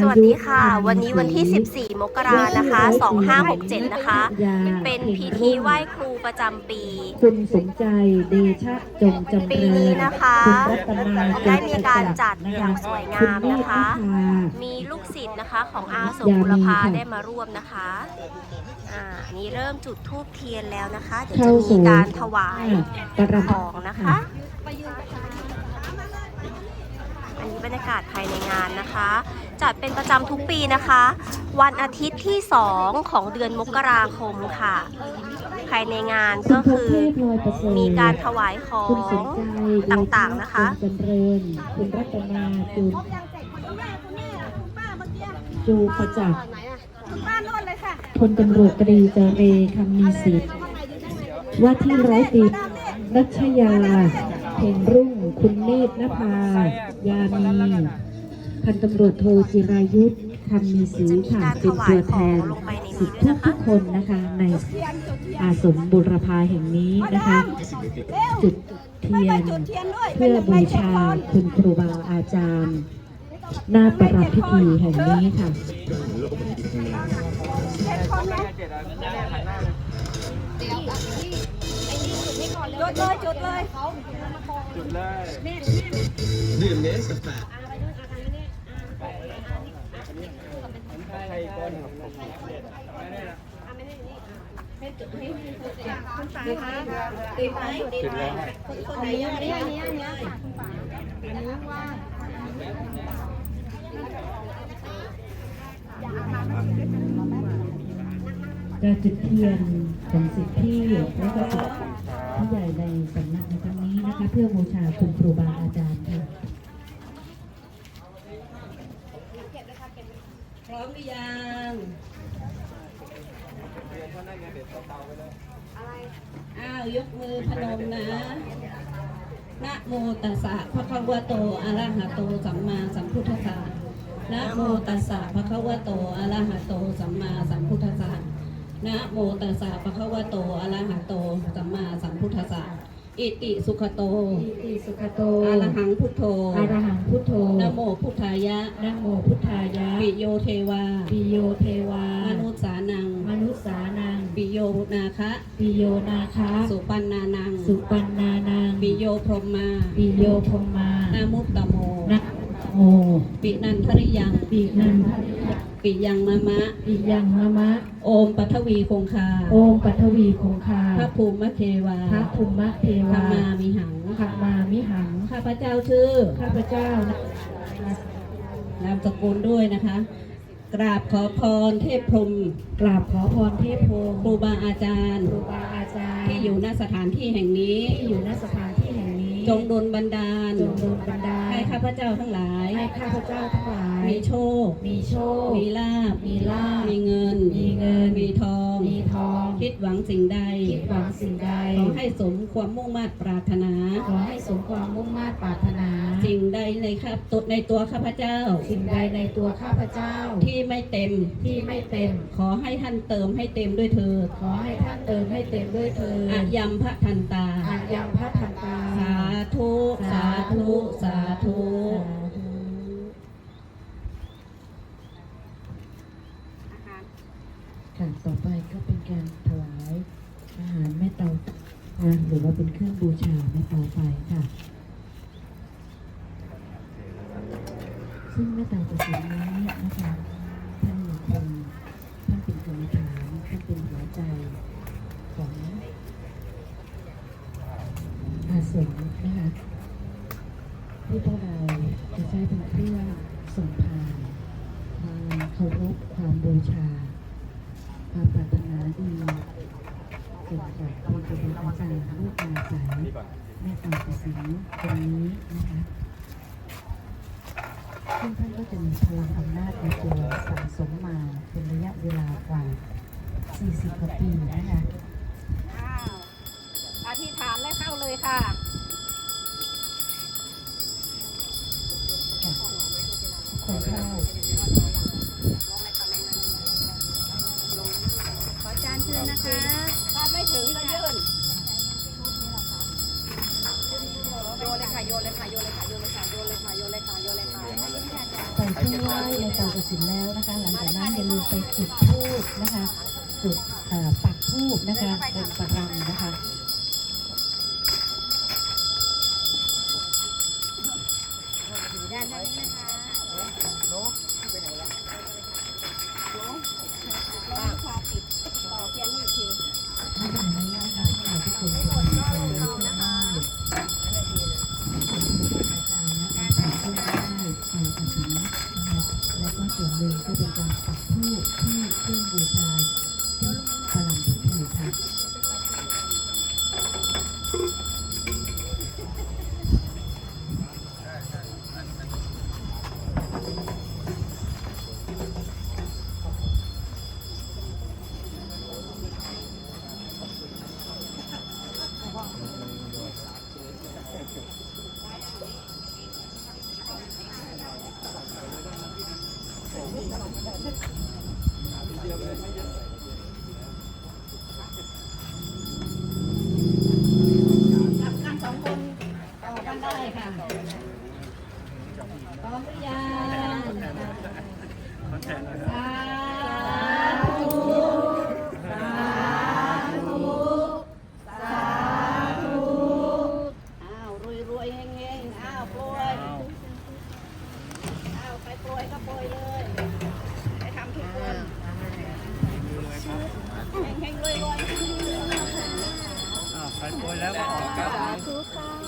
สวัสดีค่ะ วันนี้วันที่ 14 มกรานะคะ 2567 นะคะ เป็นพิธีไหว้ครูประจำปี คุณสมใจเดชะจงจำเริญปีนี้นะคะคุณรัตนาได้มีการจัดนะอย่างสวยงามนะคะณเมธมีลูกศิษย์นะคะของอาสมบุรพาได้มาร่วมนะคะอ่านี่เริ่มจุดธูปเทียนแล้วนะคะเดี๋ยวเข้าจะมีสู่การถวายประของนะคะอันนี้บรรยากาศภายในงานนะคะ จัดเป็นประจำทุกปีนะคะ วันอาทิตย์ที่ 2 ของเดือนมกราคมค่ะ ภายในงานก็คือมีการถวายของต่างๆนะคะคุณรัตนาจูจูประจักษ์บ้านโน่นเลยค่ะพลตำรวจตรีเจเรคำมีสิทธิ์ว่าที่ร้อยตรีรัชยาเพ่งรุ่ง คุณเนตรนภายามี พันตำรวจโทจิรายุทธคำมีศรีค่ะเป็นตัวแทนสิทธิทุกทุกๆคนนะคะในอาสมบุรพาแห่งนี้นะคะ จุดเทียนเพื่อบูชาคุณครูบาอาจารย์ หน้าประรับพิธีแห่งนี้ค่ะจุดเลยจุดเลยดื่ มเนสกาแฟติดไหมติดแล้วคนไหนยังไม่ได้อันนี้อันนี้อันนี้ว่างการจุดเทียนของสิทธิพี่และก็ผู้ใหญ่ในสำนักในครั้งนี้นะคะ เพื่อบูชาคุณครูบาอาจารย์ค่ะ พ ร้อมหรือยังอ้าวยกมือพนมนะนะโมตัสสะภะคะวะโตอะระหะโตสัมมาสัมพุทธัสสะนะโมตัสสะภะคะวะโตอะระหะโตสัมมาสัมพุทธัสสะนะโมตัสสะภะคะวะโตอะระหะโตสัมมาสัมพุทธัสสะ อิติสุขโต อิติสุขโตอะระหังพุทโธอะระหังพุทโธนะโมพุทธายะนะโมพุทธายะ ปิโยเทวา ปิโยเทวา มนุษย์สานัง มนุษสานัง ปิโยนาคะปิโยนาคาสุปันนานัง สุปันนานัง ปิโยพรหมา ปิโยพรหมานามุตตโมนะโม ปินันทริยัง ปินันท ปิยังมะมะ ปิยังมะมะ โอมปัทวีคงคา โอมปัทวีคงคา พระภูมิเทวา พระภูมิเทธรวารมามิหังขมามิหัง ข้าพเจ้าชื่อ ข้าพเจ้านะนามสกุลด้วยนะคะ กราบขอพรเทพพรหมกราบขอพรเทพโพงครูบาอาจารย์ ครูบาอาจารย์ ที่อยู่ณสถานที่แห่งนี้ ที่อยู่ณสถานที่แห่งนี้ จงดลบันดาล จงโดนบันดาลให้ข้าพเจ้าทั้งหลาย ให้ข้าพเจ้าทั้งหลาย มีโชค มีโชค มีลาบมีลาภ มีเงิน มีเงิน มีทอง มีทอง คิดหวังสิ่งใด คิดหวังสิ่งใด ขอให้สมความมุ่งมั่นปรารถนา ขอให้สมความมุ่งมา่ปรารถนา สิ่งใดในครับตในตัวข้าพเจ้า สิ่งใดในตัวข้าพเจ้า ที่ไม่เต็ม ที่ไม่เต็ม ขอให้ท่านเติมให้เต็มด้วยเถิด ขอให้ท่านเติมให้เต็มด้วยเธอญอายัมพระทันตาอายังพระทันตา สาธุ สาธุ สาธุ ค่ะต่อไปก็เป็นการถวายอาหารแม่ เตานะหรือว่าเป็นเครื่องบูชาแม่เตาไฟค่ะ ซึ่งแม่เตาตะสินนี้นะคะท่านคงท่านเป็นกรรมฐานท่านเป็นหัวใจของอาสมนะคะที่พวกเราจะใช้เป็นเครื่องส่งผ่านความเคารพความบูชา ความปรารถนาดี เกิดจากคุณครูบาอาจารย์ลูกอาจารยแม่ตาประสิงตรงนี้นะคะซึ่งท่านก็จะมีพลังอำนาจในตัวสะสมมาเป็นระยะเวลากว่า 40กว่าปีนะคะอธิษฐานและเข้าเลยค่ะ สินแล้วนะคะ หลังจากนั้นอย่าลืมไปจุดธูปนะคะจุดปักธูปนะคะบนปร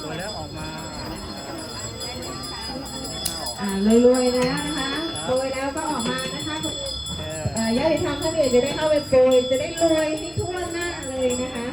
โปรยแล้วออกมาอ่ารวยๆนะนะคะโปรยแล้วก็ออกมานะคะเออเอ่อญาติธรรมท่านอื่นจะได้เข้าไปโปรยจะได้รวยที่ทั่วหน้าเลยนะคะ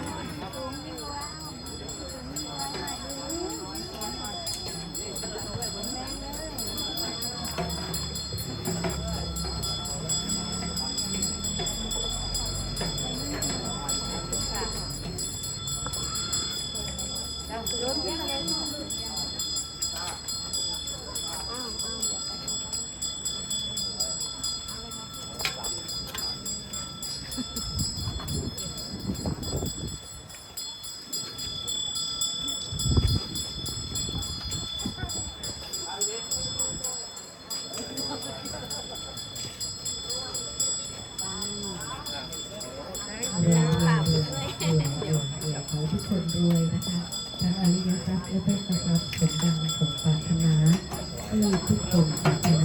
สมดังปรารถนาที่ทุกคนปรารถนา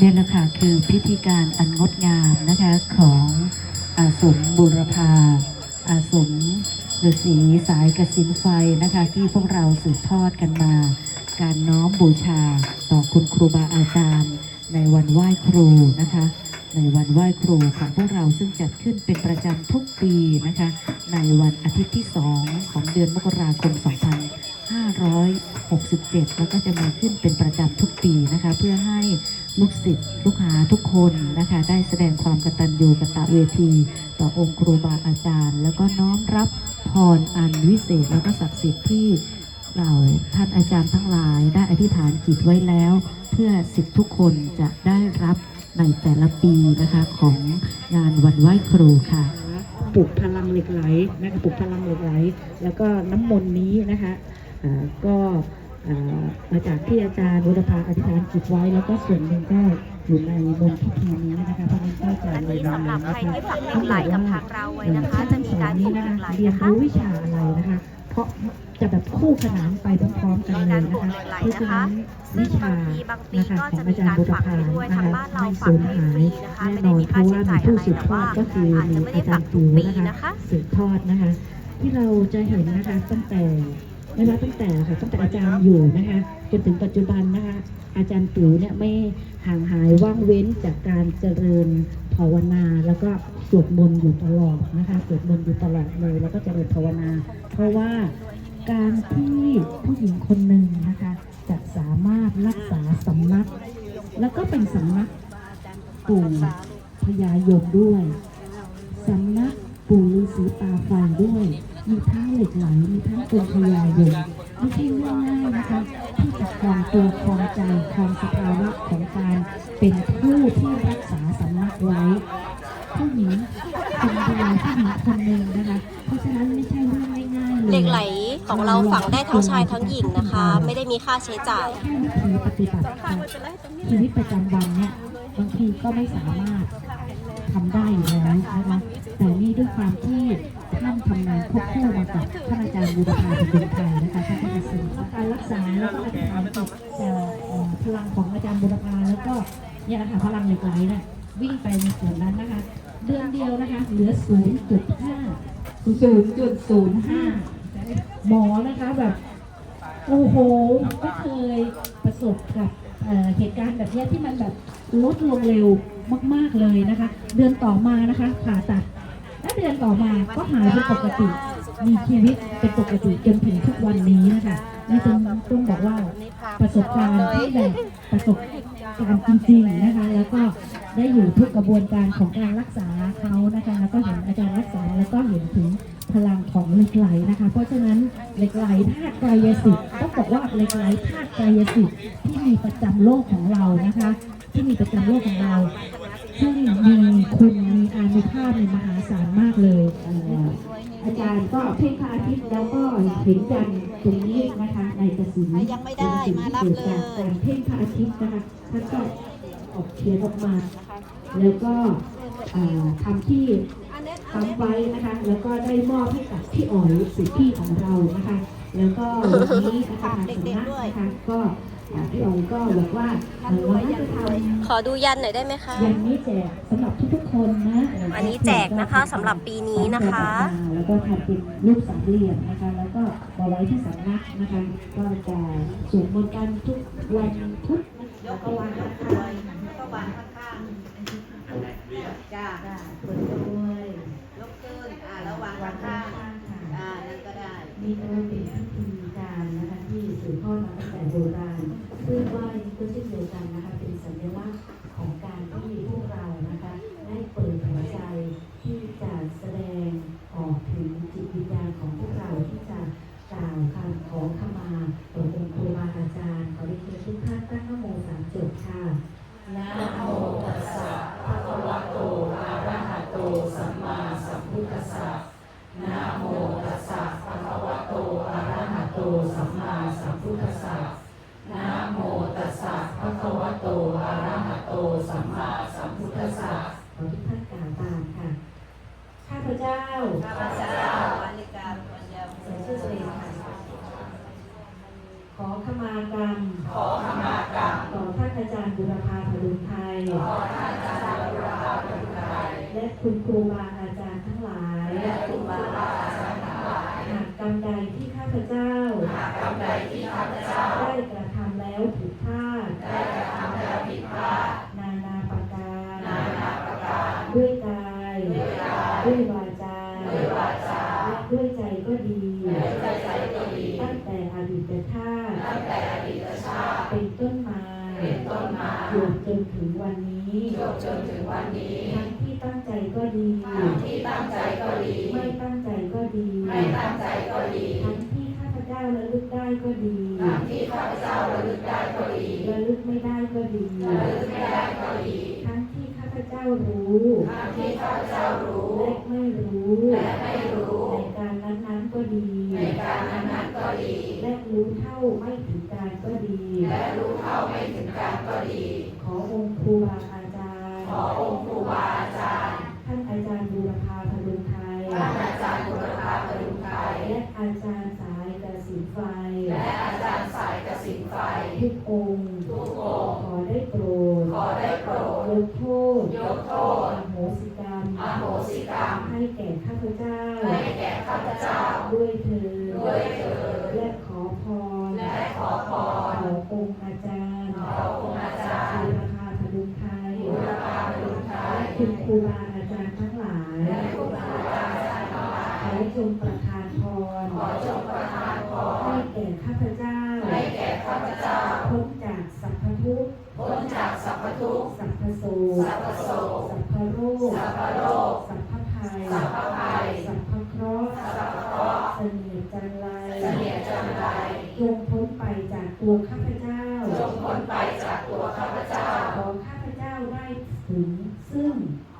นี่แหละค่ะคือพิธีการอันงดงามนะคะของอาสมบุรพา อาสมฤาษีสายกสินไฟนะคะ ที่พวกเราสืบทอดกันมา การน้อมบูชาต่อคุณครูบาอาจารย์ ในวันไหว้ครูนะคะ ในวันไหว้ครูของพวกเราซึ่งจัดขึ้นเป็นประจำทุกปีนะคะ ในวันอาทิตย์ที่2ของเดือนมกราคม 2567 แล้วก็จะมีขึ้นเป็นประจำทุกปีนะคะ เพื่อให้ลูกศิษย์ลูกหาทุกคนนะคะ ได้แสดงความกตัญญูกตเวที ต่อองค์ครูบาอาจารย์ แล้วก็น้อมรับพรอันวิเศษแล้วก็ศักดิ์สิทธิ์ที่เราท่านอาจารย์ทั้งหลาย ได้อธิษฐานจิตไว้แล้ว เพื่อสิทธิทุกคนจะได้รับในแต่ละปีนะคะของงานวันไหว้ครูค่ะปลุกพลังเหล็กไหลนะคะปลุกพลังเหล็กไหล แล้วก็น้ำมนต์นี้นะคะ ก็มาจากที่อาจารย์วุฒิภาอธิษฐานจิตไว้ แล้วก็ส่วนหนึ่งก็อยู่ในมนพิธีนี้นะคะเพราะฉะนั้นก็จะอันเลยนี้นำสำหรับใครที่ฝังเหล็กไหลกับทางเราไว้นะคะ จะมีการปลูกเหล็กไหลเรียนนะคะ รู้วิชาอะไรนะคะ เพราะจะแบบคู่ขนานไปพร้อมๆกันเลยนะคะเพราะฉะนั้นวิชานะคะของอาจารย์บุรพานะคะไม่สูญหายแน่นอนเพราะว่ามีผู้สืบทอดก็คือมีอาจารย์ปิวนะคะสืบทอดนะคะ ที่เราจะเห็นนะคะตั้งแต่ นะคะตั้งแต่ค่ะตั้งแต่อาจารย์อยู่นะคะจนถึงปัจจุบันนะคะอาจารย์ติ๋วเนี่ยไม่ห่างหายว่างเว้นจากการเจริญภาวนา แล้วก็สวดมนต์อยู่ตลอดนะคะสวดมนต์อยู่ตลอดเลยแล้วก็เจริญภาวนา เพราะว่าการที่ผู้หญิงคนหนึ่งนะคะจะสามารถรักษาสำนัก แล้วก็เป็นสำนักปู่พญายมด้วยสำนักปู่ฤาษีตาไฟด้วย มีทั้งเหล็กไหลมีทั้งองค์พญายมไม่ใช่เรื่องง่ายนะคะที่จะครองตัวครองใจครองสภาวะของการเป็นผู้ที่รักษาสำนักไว้ผู้หญิงคนเดียวผู้หญิงคนหนึ่งนะคะเพราะฉะนั้นไม่ใช่เรื่องง่ายๆเลยเหล็กไหลของเราฝังได้ทั้งชายทั้งหญิงนะคะ ไม่ได้มีค่าใช้จ่ายแค่วิธีปฏิบัติชีวิตประจำวันเนี่ยบางทีก็ไม่สามารถทำได้อยู่แล้วนะคะแต่นี่ด้วยความที่ ท่านทำงานควบคู่มากับท่านอาจารย์บูรพาเป็นคนไทยนะคะท่านก็จะสื่อการรักษาแล้วก็การทำกับพลังของอาจารย์บูรพาแล้วก็เนี่ยนะคะพลังเหล็กไหลน่ะวิ่งไปในส่วนนั้นนะคะ เดือนเดียวนะคะเหลือ 0.5 0.05 หมอนะคะแบบโอ้โหไม่เคยประสบกับเหตุการณ์แบบนี้ที่มันแบบลดลงเร็วมาก ๆเลยนะคะ เดือนต่อมานะคะผ่าตัด และเดือนต่อมาก็หายเป็นปกติ มีชีวิตเป็นปกติจนถึงทุกวันนี้นะคะนี่ต้องต้องบอกว่าประสบการณ์ที่แบบประสบการณ์จริงๆนะคะ แล้วก็ได้อยู่ทุกกระบวนการของการรักษาเขานะคะแล้วก็เห็นอาจารย์รักษาแล้วก็เห็นถึงพลังของเหล็กไหลนะคะ เพราะฉะนั้นเหล็กไหลธาตุกายสิทธิ์ต้องบอกว่าเหล็กไหลธาตุกายสิทธิ์ที่มีประจำโลกของเรานะคะ ที่มีประจำโลกของเรา ซึ่งมีคุณมีอานุภาพในมหาศาลมากเลยเอ่ออาจารย์ก็เพ่งพระอาทิตย์แล้วก็เห็นยันตรงนี้นะคะในกระสินยังไม่ได้มารับเลยจากการเพ่งพระอาทิตย์นะคะท่านก็ออกเขียนออกมา แล้วก็เอ่อทำที่ทำไว้นะคะ แล้วก็ได้มอบให้กับพี่อ๋อยสิทธิพี่ของเรานะคะ แล้วก็วันนี้นะคะทางสำนักนะคะก็ อ่าพี่อ๋อยก็บอกว่าเอ่อเราน่าจะทำขอดูยันหน่อยได้ไหมคะยันนี้แจกสำหรับทุกๆคนนะอันนี้แจกนะคะสำหรับปีนี้นะคะ แล้วก็ทำเป็นรูปสามเหลี่ยมนะคะ แล้วก็มาไว้ที่สำนักนะคะก็จะสวดมนต์กันทุกวันพุธแล้วก็วันอังคารก็วางข้างๆจ้าเปิดด้วยยกขึ้นอ่าแล้ววางข้างๆอ่านั่นก็ได้นี่ก็เป็นพิธีการ นะคะที่สืบทอดมาตั้งแต่โบราณซึ่งไหว้ก็เช่นเดียวกันนะคะเป็นสัญลักษณ์ของการที่พวกเรานะคะได้เปิดหัวใจที่จะแสดงออกถึงจิตวิญญาณของพวกเราที่จะกล่าวคำขอขมาต่อองค์ครูบาอาจารย์ขอเรียนเชิญทุกท่านตั้งนะโมสามจบค่ะนะโมตัสสะภะคะวะโตอะระหะโตสัมมาสัมพุทธัสสะ นะโมตัสสะภะคะวะโต อะระหะโต สัมมาสัมพุทธัสสะนะโมตัสสะภะคะวะโตอะระหะโตสัมมาสัมพุทธัสสะขอทุกท่านกล่าวตามค่ะข้าพเจ้าข้าพเจ้าวันลิกาปัญญาใส่ชื่อตัวเองค่ะขอขมากรรม ขอขมากรรมต่อท่านอาจารย์บุรพาพดุงไทยต่อท่านอาจารย์บุรพาพดุงไทยและคุณครูบาอาจารย์ทั้งหลาย และคุณครูบา รรมใดที่ข้าพเจ้า หากกรรมใดที่ข้าพเจ้า ได้กระทำแล้วผิดพลาดได้กระทำแล้วผิดพลาดนานาประการนานาประการด้วยกายด้วยกายด้วยวาจาด้วยวาจาและด้วยใจก็ดีด้วยใจก็ดี ตั้งแต่อดีตชาติตั้งแต่อดีตชาติเป็นต้นมาเป็นต้นมาจนจนถึงวันนี้จนถึงวันนี้ทั้งที่ตั้งใจ ก็ดีทั้งที่ตั้งใจก็ดี ไม่ตั้งใจก็ดี ไม่ตั้งใจก็ดี ทั้งที่ข้าพเจ้าระลึกได้ก็ดี ทั้งที่ข้าพเจ้าระลึกได้ก็ดีระลึกไม่ได้ก็ดีระลึกไม่ได้ก็ดี ทั้งที่ข้าพเจ้ารู้ทั้งที่ข้าพเจ้ารู้และไม่รู้และไม่รู้ในการนั้นๆก็ดี ในการนั้นๆก็ดี และรู้เท่าไม่ถึงการก็ดี และรู้เท่าไม่ถึงการก็ดี ขอองค์ครูบาอาจารย์ ขอองค์ครูบาอาจารย์ ท่านอาจารย์บูรพาพดุงไทย ท่านอาจารย์บูรพาพดุงไทย และอาจารย์สายกสินไฟ และอาจารย์สายกสินไฟ ทุกองค์ ทุกองค์ ขอได้โปรด ขอได้โปรด ยกโทษ ยกโทษ อโหสิกรรม อโหสิกรรม ให้แก่ข้าพเจ้า ให้แก่ข้าพเจ้า ด้วยเธอด้วยเธอและขอพร และขอพร ขอองค์อาจารย์ ขอองค์อาจารย์บูรพาพดุงไทยบูรพาพดุงไทยและคุณครูบาอาจารย์ทั้งหลาย และคุณครูบาอาจารย์ทั้งหลายขอจงประทานพรขอจงประทานพรพเจ้าให้แก่ข้าพเจ้าพ้นจากสัพพทุกข์พ้นจากสัพพทุกข์สัพพโสสัพพโสสัพพโรคสัพพโรคสัพพภัยสัพพภัย สัพพเคราะห์ สัพพเคราะห์เสนียดจันไรเสนียดจันไรจงพ้นไปจากตัวข้าพเจ้า จงพ้นไปจากตัวข้าพเจ้า ขอข้าพเจ้าได้ถึงซึ่ง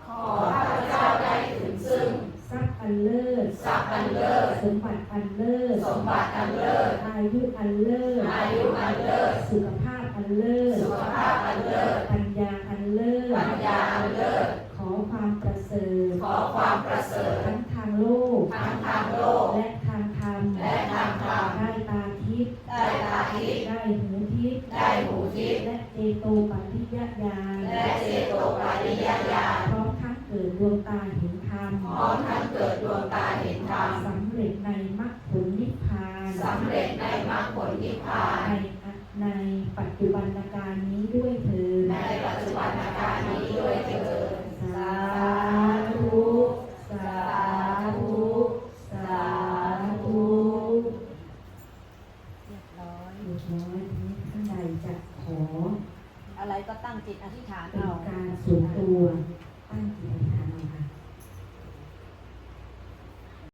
ขอข้าพเจ้าได้ถึงซึ่ง ทรัพย์ อันเลิศทรัพย์อันเลิศสมบัติอันเลิศสมบัติอันเลิศอายุอันเลิศอายุอันเลิศสุขภาพอันเลิศสุ ดดวงตาเห็นธรรมสำเร็จในมรรคผลนิพพานสำเร็จในมรรคผลนิพพานในในปัจจุบันการนี้